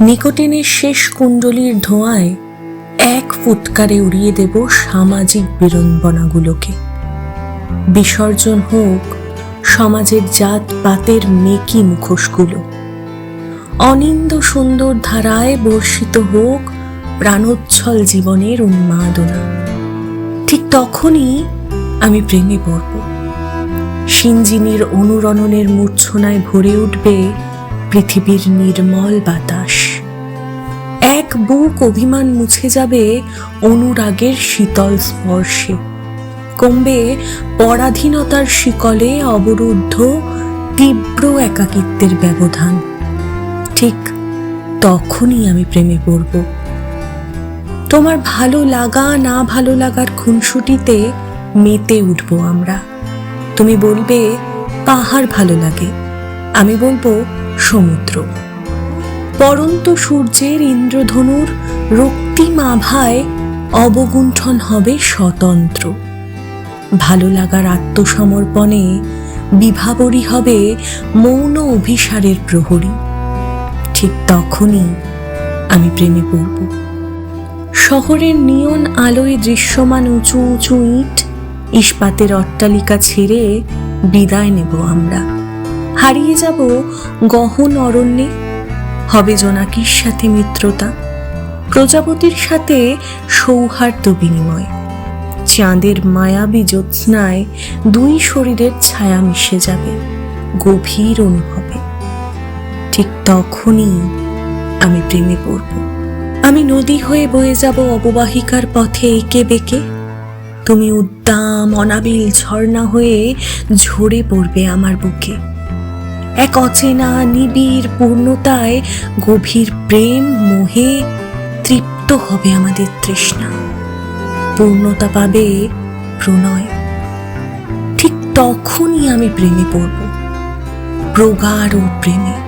নিকোটিনের শেষ কুণ্ডলীর ধোঁয়ায় এক ফুৎকারে উড়িয়ে দেব সামাজিক বিড়ম্বনাগুলোকে। বিসর্জন হোক সমাজের জাত পাতের মেকি মুখোশগুলো। অনিন্দ সুন্দর ধারায় বর্ষিত হোক প্রাণোচ্ছল জীবনের উন্মাদনা। ঠিক তখনই আমি প্রেমে পড়ব। সিঞ্জিনীর অনুরণনের মূর্ছনায় ভরে উঠবে পৃথিবীর নির্মল বাতাস। এক বুক অভিমান মুছে যাবে অনুরাগের শীতল স্পর্শে। কমবে পরাধীনতার শিকলে অবরুদ্ধ তীব্র একাকিত্বের ব্যবধান। ঠিক তখনই আমি প্রেমে পড়ব। তোমার ভালো লাগা, না ভালো লাগার খুনসুটিতে মেতে উঠব আমরা। তুমি বলবে, পাহাড় ভালো লাগে। আমি বলব, সমুদ্র। পরন্ত সূর্যের ইন্দ্রধনুর রক্তিম আভায় অবগুণ্ঠন হবে স্বতন্ত্র। ভালো লাগার আত্মসমর্পণে বিভাবরী হবে মৌন অভিসারের প্রহরী। ঠিক তখনই আমি প্রেমে পড়ব। শহরের নিয়ন আলোয় দৃশ্যমান উঁচু উঁচু ইট, ইস্পাতের অট্টালিকা ছেড়ে বিদায় নেব আমরা। হারিয়ে যাব গহন অরণ্যে হবে জোনাকির সাথে মিত্রতা, প্রজাপতির সাথে সৌহার্দ্য বিনিময়। চাঁদের মায়াবী জ্যোৎস্নায় দুই শরীরের ছায়া মিশে যাবে, গভীর অনুভবে। ঠিক তখনই আমি প্রেমে পড়ব। আমি নদী হয়ে বয়ে যাব অববাহিকার পথে এঁকে বেঁকে। তুমি উদ্দাম অনাবিল ঝর্ণা হয়ে ঝরে পড়বে আমার বুকে। এক অচেনা নিবিড় পূর্ণতায় গভীর প্রেম, মোহে তৃপ্ত হবে আমাদের তৃষ্ণা। পূর্ণতা পাবে প্রণয়। ঠিক তখনই আমি প্রেমে পড়ব, প্রগাঢ় প্রেমে।